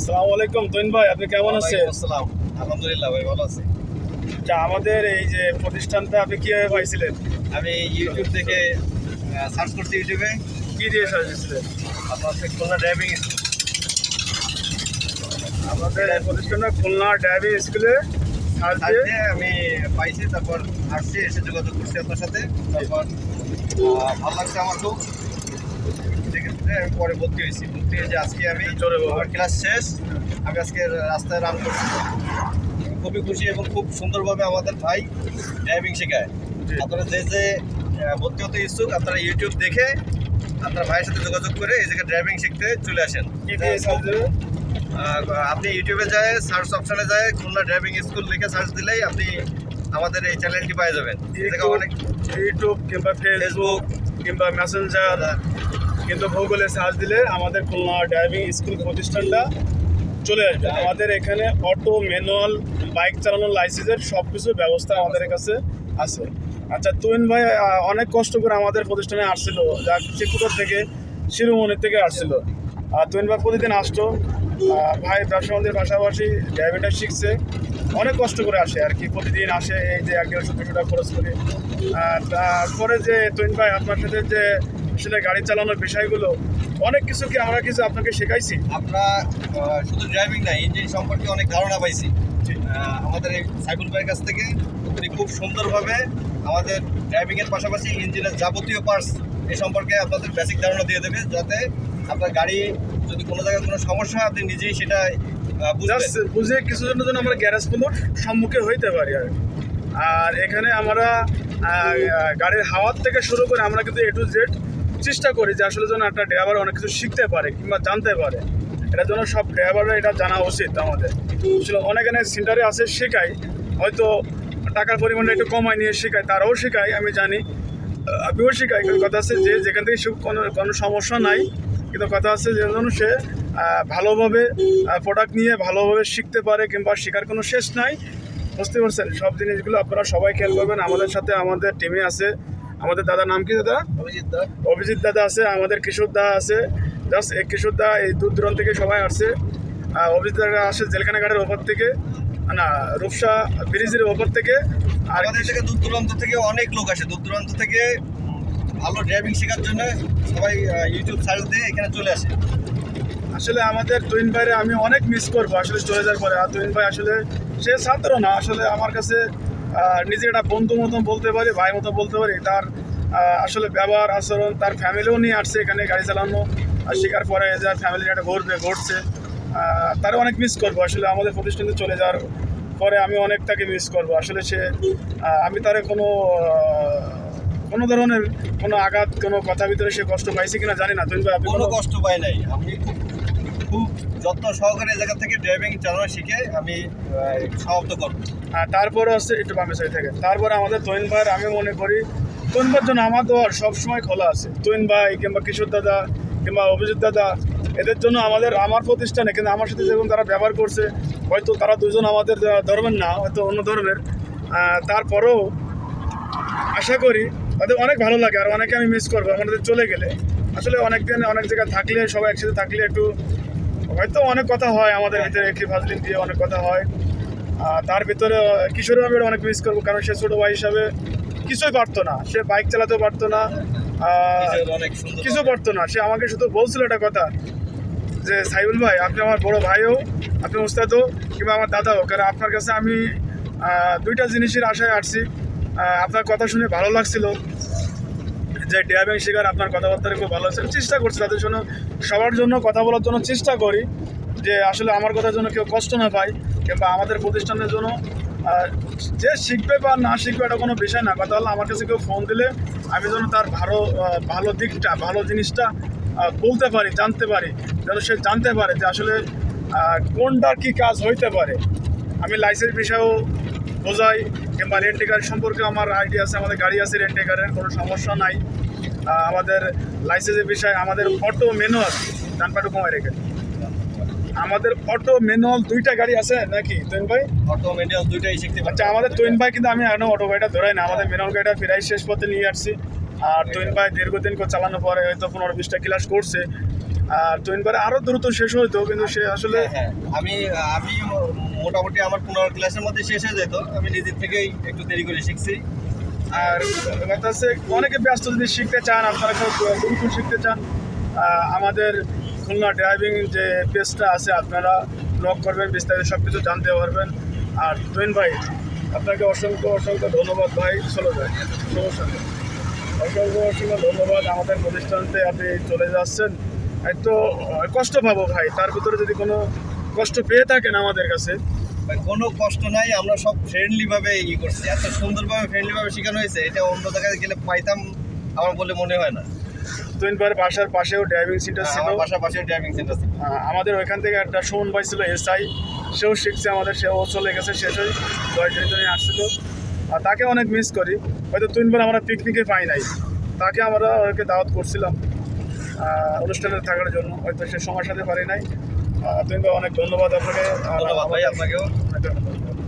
আসসালামু আলাইকুম তৈন ভাই আপনি কেমন আছেন? আসসালাম। আলহামদুলিল্লাহ ভাই ভালো আছি। আচ্ছা আমাদের এই যে প্রতিষ্ঠানটা আপনি কীভাবে পাইছিলেন? আমি ইউটিউব থেকে সার্চ করছি ইউটিউবে কি দিয়ে সাজিয়েছিলেন আপনার হচ্ছে খুলনা ড্রাইভিং আমাদের এই প্রতিষ্ঠানটা খুলনা ড্রাইভিং স্কুলে সার্চ আমি পাইছি তারপর আসছি এসে যোগাযোগ করছি আপনার সাথে। তারপর ভালো লাগছে আমার খুব। ঠিক আমি পরে ভর্তি হয়েছি। ভর্তি হয়েছে আজকে আমি বলো। আমার ক্লাস শেষ। আমি আজকে রাস্তায় রান করছি। খুবই খুশি এবং খুব সুন্দরভাবে আমাদের ভাই ড্রাইভিং শেখায়। আপনারা যে যে ভর্তি হতে ইচ্ছুক আপনারা ইউটিউব দেখে আপনার ভাইয়ের সাথে যোগাযোগ করে এই জায়গায় ড্রাইভিং শিখতে চলে আসেন। আপনি ইউটিউবে যায় সার্চ অপশনে যায় খুলনা ড্রাইভিং স্কুল লিখে সার্চ দিলেই আপনি আমাদের এই চ্যানেলটি পেয়ে যাবেন। ইউটিউব কিংবা ফেসবুক কিংবা মেসেঞ্জার কিন্তু গুগলে সার্চ দিলে আমাদের খুলনা ড্রাইভিং স্কুল প্রতিষ্ঠানটা চলে আসবে। আমাদের এখানে অটো ম্যানুয়াল বাইক চালানোর লাইসেন্সের সব কিছু ব্যবস্থা আমাদের কাছে আছে। আচ্ছা তুইন ভাই অনেক কষ্ট করে আমাদের প্রতিষ্ঠানে আসছিল। যা চিকুটার থেকে, শিরোমণি থেকে আসছিল। আর তুইন ভাই প্রতিদিন আসতো। ভাই ব্যবসা বাণিজ্যের পাশাপাশি ড্রাইভিংটা শিখছে। অনেক কষ্ট করে আসে আর কি, প্রতিদিন আসে, এই যে এক দেড়শো দুশো টাকা খরচ করে। আর তারপরে যে তুইন ভাই আপনার সাথে যে আসলে গাড়ি চালানোর বিষয়গুলো অনেক কিছু কি আমরা কিছু আপনাকে শেখাইছি? আমরা শুধু ড্রাইভিং না ইঞ্জিন সম্পর্কে অনেক ধারণা পাইছি। আমাদের এই সাইকুল ভাইয়ের কাছ থেকে উনি খুব সুন্দরভাবে আমাদের ড্রাইভিংয়ের পাশাপাশি ইঞ্জিনের যাবতীয় পার্টস এ সম্পর্কে আপনাদের বেসিক ধারণা দিয়ে দেবে যাতে আপনার গাড়ি যদি কোনো জায়গায় কোনো সমস্যা হয় আপনি নিজেই সেটা বুঝে কিছু জনের জন্য আমরা গ্যারেজ গ্যারেজগুলোর সম্মুখে হইতে পারি আর আর এখানে আমরা গাড়ির হাওয়ার থেকে শুরু করে আমরা কিন্তু এ টু জেড চেষ্টা করি যে আসলে যেন একটা ড্রাইভার অনেক কিছু শিখতে পারে কিংবা জানতে পারে। এটা জন্য সব ড্রাইভাররা এটা জানা উচিত আমাদের। আসলে অনেক এখানে সেন্টারে আছে শেখাই হয়তো টাকার পরিমাণটা একটু কমায় নিয়ে শেখায়, তারাও শেখায়, আমি জানি। আমিও শেখাই, কিন্তু কথা আছে যে যেখান থেকে কোনো কোনো সমস্যা নাই। কিন্তু কথা আছে যে যেন সে ভালোভাবে প্রোডাক্ট নিয়ে ভালোভাবে শিখতে পারে কিংবা শেখার কোনো শেষ নাই। বুঝতে পারছেন? সব জিনিসগুলো আপনারা সবাই খেয়াল করবেন। আমাদের সাথে আমাদের টিমে আছে। আমাদের দাদার নাম কি দাদা? অভিজিৎ দা। অভিজিৎ দাদা আছে আমাদের কিশোর দা আছে। জাস্ট এই কিশোর দা এই দূর দূরান্ত থেকে সবাই আসছে। অভিজিৎ দাদা আসে জেলখানা ঘাটের ওপর থেকে। না রূপসা ব্রিজের ওপর থেকে। আর আমাদের থেকে দূর দূরান্ত থেকে অনেক লোক আসে। দূর দূরান্ত থেকে ভালো ড্রাইভিং শেখার জন্য সবাই ইউটিউব সার্চ দিয়ে এখানে চলে আসে। আসলে আমাদের তুইন ভাইরে আমি অনেক মিস করব। আসলে চলে যাওয়ার পরে। আর তুইন ভাই আসলে সে ছাত্র না। আসলে আমার কাছে আহ, নিজে একটা বন্ধু মতন বলতে পারি ভাই মতো বলতে পারি তার আসলে ব্যবহার আচরণ তার ফ্যামিলিও নিয়ে আসছে এখানে গাড়ি চালানো। শেখার পরে যার ফ্যামিলি একটা ঘুরবে ঘুরছে। আহ, তারও অনেক মিস করব। আসলে আমাদের প্রতিষ্ঠানে চলে যাওয়ার পরে আমি অনেক তাকে মিস করব। আসলে সে আমি তারে কোনো কোনো ধরনের কোনো আঘাত কোনো কথা ভিতরে সে কষ্ট পাইছে কিনা জানি না। আপনি কোনো কষ্ট পাই নাই। আমি খুব যত্ন সহকারে জায়গা থেকে ড্রাইভিং চালানো শিখে আমি সমাপ্ত করব। আর তারপরে হচ্ছে একটু বামে সাইড থেকে। তারপরে আমাদের তৈন ভাইয়ের আমি মনে করি, তৈন ভাইয়ের জন্য আমার দোয়ার সবসময় খোলা আছে। তৈন ভাই কিংবা কিশোর দাদা কিংবা অভিজিৎ দাদা, এদের জন্য আমাদের, আমার প্রতিষ্ঠানে, কিন্তু আমার সাথে যেরকম তারা ব্যবহার করছে, হয়তো তারা দুজন আমাদের ধর্মের না, হয়তো অন্য ধর্মের। তারপরেও আশা করি তাদের অনেক ভালো লাগে, আর অনেকে আমি মিস করব। আমাদের চলে গেলে আসলে অনেক দিন অনেক জায়গায় থাকলে, সবাই একসাথে থাকলে একটু হয়তো অনেক কথা হয় আমাদের ভিতরে একটি ফাজলিন দিয়ে অনেক কথা হয়। তার ভিতরে কিশোরের আমি অনেক মিস করব কারণ সে ছোটো ভাই হিসাবে কিছুই পারতো না। সে বাইক চালাতেও পারতো না অনেক কিছু পারতো না। সে আমাকে শুধু বলছিল একটা কথা যে সাইবুল ভাই আপনি আমার বড় ভাইও আপনি ওস্তাদও কিংবা আমার দাদাও কারণ আপনার কাছে আমি দুইটা জিনিসের আশায় আসছি। আপনার কথা শুনে ভালো লাগছিল। যে ড্রাইভিং শেখার আপনার কথাবার্তা খুব ভালো আছে চেষ্টা করছি তাদের জন্য সবার জন্য কথা বলার জন্য চেষ্টা করি যে আসলে আমার কথার জন্য কেউ কষ্ট না পায় কিংবা আমাদের প্রতিষ্ঠানের জন্য যে শিখবে বা না শিখবে এটা কোনো বিষয় না। কথা হলো আমার কাছে কেউ ফোন দিলে আমি যেন তার ভালো ভালো দিকটা ভালো জিনিসটা বলতে পারি জানতে পারি যেন সে জানতে পারে যে আসলে আহ, কোনটার কি কাজ হইতে পারে। আমি লাইসেন্স বিষয়েও বোঝাই কিংবা রেন্টে গাড়ি সম্পর্কে আমার আইডিয়া আছে আমাদের গাড়ি আছে রেন্টে গাড়ির কোনো সমস্যা নাই। আমাদের লাইসেন্সের বিষয়ে আমাদের অটো ম্যানুয়াল ডান পাটু কমায় রেখে। আমাদের অটো ম্যানুয়াল দুইটা গাড়ি আছে নাকি তুইন ভাই? অটো ম্যানুয়াল দুইটাই শিখতে আচ্ছা আমাদের তুইন ভাই কিন্তু আমি এখনও অটো গাড়িটা ধরাই না আমাদের ম্যানুয়াল গাড়িটা ফেরাই শেষ পথে নিয়ে আসছি। আর তুইন ভাই দীর্ঘদিন করে চালানোর পরে হয়তো পনেরো বিশটা ক্লাস করছে। আর তৈন ভাই আরও দ্রুত শেষ হইতো কিন্তু সে আসলে হ্যাঁ, হ্যাঁ। আমি আমি মোটামুটি আমার পনেরো ক্লাসের মধ্যে শেষ হয়ে যেত। আমি নিজের থেকেই একটু দেরি করে শিখছি। আর হচ্ছে অনেকে ব্যস্ত যদি শিখতে চান, আপনারা দ্রুত শিখতে চান আমাদের খুলনা ড্রাইভিং যে পেজটা আছে, আপনারা লক করবেন, বিস্তারিত সব কিছু জানতে পারবেন। আর তুইন ভাই, আপনাকে অসংখ্য অসংখ্য ধন্যবাদ ভাই। চলে যায় অসংখ্য অসংখ্য ধন্যবাদ আমাদের প্রতিষ্ঠানতে আপনি চলে যাচ্ছেন। একটু কষ্ট পাবো ভাই, তার ভিতরে যদি কোনো কষ্ট পেয়ে থাকেন আমাদের কাছে। কোনো কষ্ট নাই আমরা সব ফ্রেন্ডলি ভাবে ই করছি। এত সুন্দরভাবে ফ্রেন্ডলি ভাবে শেখানো হয়েছে এটা অন্য জায়গায় গেলে পাইতাম আমার বলে মনে হয় না। ভাইয়ের বাসার পাশেও ড্রাইভিং সেন্টার ছিল। আমার বাসা পাশে ড্রাইভিং সেন্টার ছিল। আমাদের ওইখান থেকে একটা সুমন ভাই ছিল এসআই। সেও শিখছে আমাদের সেও চলে গেছে শেষ। হয়ে দশ জনে আসছিল। আর তাকে অনেক মিস করি। হয়তো তিনবার আমরা পিকনিকে পাই নাই। তাকে আমরা ওকে দাওয়াত করছিলাম অনুষ্ঠানে থাকার জন্য। হয়তো সে সময় সাথে পারি নাই। তিনবার অনেক ধন্যবাদ আপনাকে ধন্যবাদ ভাই আপনাকেও ধন্যবাদ।